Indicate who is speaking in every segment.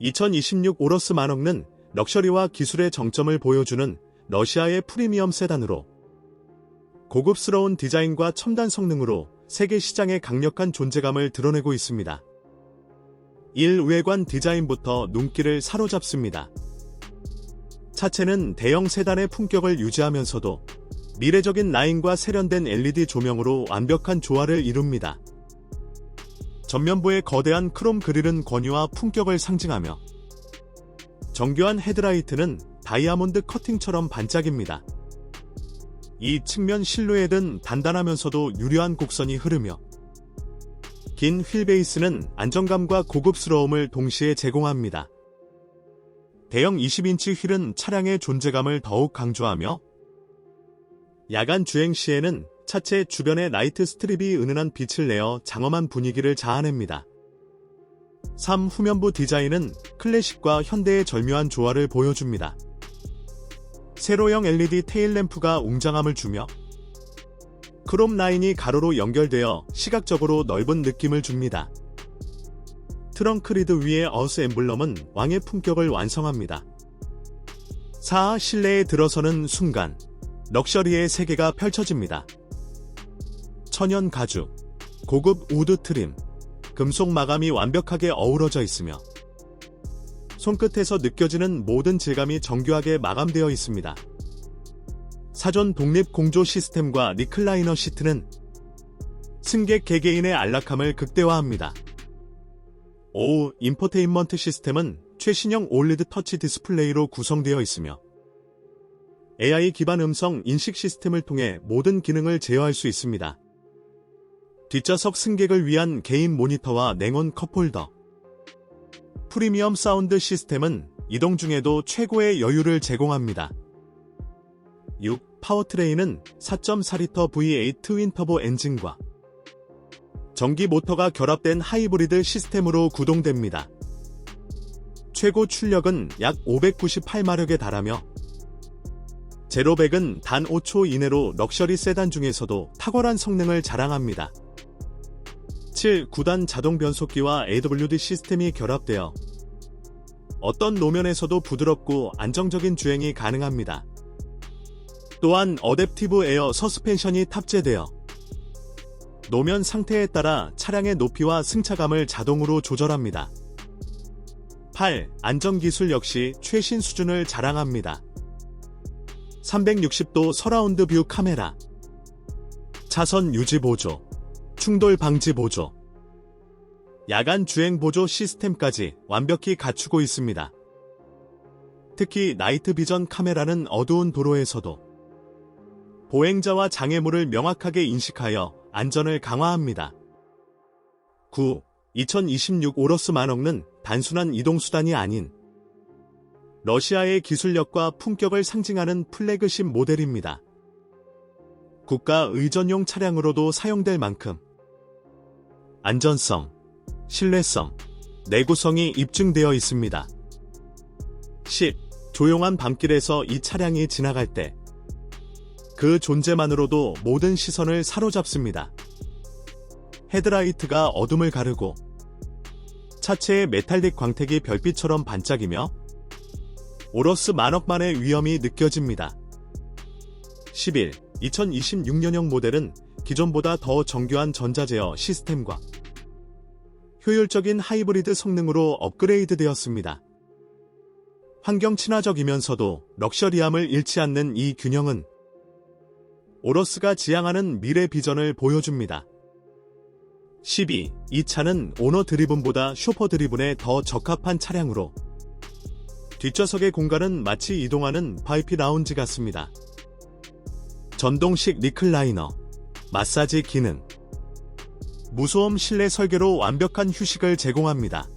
Speaker 1: 2026 오러스 만억는 럭셔리와 기술의 정점을 보여주는 러시아의 프리미엄 세단으로 고급스러운 디자인과 첨단 성능으로 세계 시장에 강력한 존재감을 드러내고 있습니다. 1. 외관 디자인부터 눈길을 사로잡습니다. 차체는 대형 세단의 품격을 유지하면서도 미래적인 라인과 세련된 LED 조명으로 완벽한 조화를 이룹니다. 전면부의 거대한 크롬 그릴은 권위와 품격을 상징하며 정교한 헤드라이트는 다이아몬드 커팅처럼 반짝입니다. 이 측면 실루엣은 단단하면서도 유려한 곡선이 흐르며 긴 휠베이스는 안정감과 고급스러움을 동시에 제공합니다. 대형 20인치 휠은 차량의 존재감을 더욱 강조하며 야간 주행 시에는 차체 주변에 라이트 스트립이 은은한 빛을 내어 장엄한 분위기를 자아냅니다. 3. 후면부 디자인은 클래식과 현대의 절묘한 조화를 보여줍니다. 세로형 LED 테일 램프가 웅장함을 주며 크롬 라인이 가로로 연결되어 시각적으로 넓은 느낌을 줍니다. 트렁크 리드 위의 어스 엠블럼은 왕의 품격을 완성합니다. 4. 실내에 들어서는 순간 럭셔리의 세계가 펼쳐집니다. 천연 가죽, 고급 우드 트림, 금속 마감이 완벽하게 어우러져 있으며 손끝에서 느껴지는 모든 질감이 정교하게 마감되어 있습니다. 사전 독립 공조 시스템과 리클라이너 시트는 승객 개개인의 안락함을 극대화합니다. 5. 인포테인먼트 시스템은 최신형 올리드 터치 디스플레이로 구성되어 있으며 AI 기반 음성 인식 시스템을 통해 모든 기능을 제어할 수 있습니다. 뒷좌석 승객을 위한 개인 모니터와 냉온 컵홀더, 프리미엄 사운드 시스템은 이동 중에도 최고의 여유를 제공합니다. 6. 파워트레인은 4.4리터 V8 트윈 터보 엔진과 전기 모터가 결합된 하이브리드 시스템으로 구동됩니다. 최고 출력은 약 598마력에 달하며 제로백은 단 5초 이내로 럭셔리 세단 중에서도 탁월한 성능을 자랑합니다. 7. 9단 자동 변속기와 AWD 시스템이 결합되어 어떤 노면에서도 부드럽고 안정적인 주행이 가능합니다. 또한 어댑티브 에어 서스펜션이 탑재되어 노면 상태에 따라 차량의 높이와 승차감을 자동으로 조절합니다. 8. 안전기술 역시 최신 수준을 자랑합니다. 360도 서라운드 뷰 카메라 차선 유지 보조 충돌 방지 보조 야간 주행 보조 시스템까지 완벽히 갖추고 있습니다. 특히 나이트 비전 카메라는 어두운 도로에서도 보행자와 장애물을 명확하게 인식하여 안전을 강화합니다. 9. 2026 오러스 만억는 단순한 이동수단이 아닌 러시아의 기술력과 품격을 상징하는 플래그십 모델입니다. 국가 의전용 차량으로도 사용될 만큼 안전성, 신뢰성, 내구성이 입증되어 있습니다. 10. 조용한 밤길에서 이 차량이 지나갈 때 그 존재만으로도 모든 시선을 사로잡습니다. 헤드라이트가 어둠을 가르고 차체의 메탈릭 광택이 별빛처럼 반짝이며 오러스 만억만의 위험이 느껴집니다. 11. 2026년형 모델은 기존보다 더 정교한 전자제어 시스템과 효율적인 하이브리드 성능으로 업그레이드 되었습니다. 환경 친화적이면서도 럭셔리함을 잃지 않는 이 균형은 오러스가 지향하는 미래 비전을 보여줍니다. 12. 이 차는 오너 드리븐보다 쇼퍼 드리븐에 더 적합한 차량으로 뒷좌석의 공간은 마치 이동하는 바이피 라운지 같습니다. 전동식 리클라이너, 마사지 기능, 무소음 실내 설계로 완벽한 휴식을 제공합니다.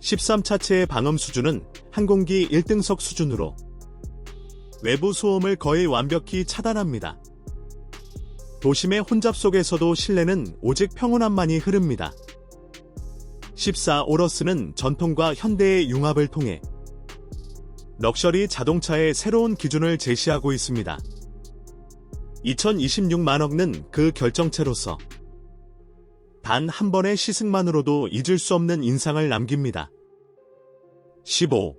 Speaker 1: 13차체의 방음 수준은 항공기 1등석 수준으로 외부 소음을 거의 완벽히 차단합니다. 도심의 혼잡 속에서도 실내는 오직 평온함만이 흐릅니다. 14 오러스는 전통과 현대의 융합을 통해 럭셔리 자동차의 새로운 기준을 제시하고 있습니다. 2026만억는 그 결정체로서 단 한 번의 시승만으로도 잊을 수 없는 인상을 남깁니다. 15.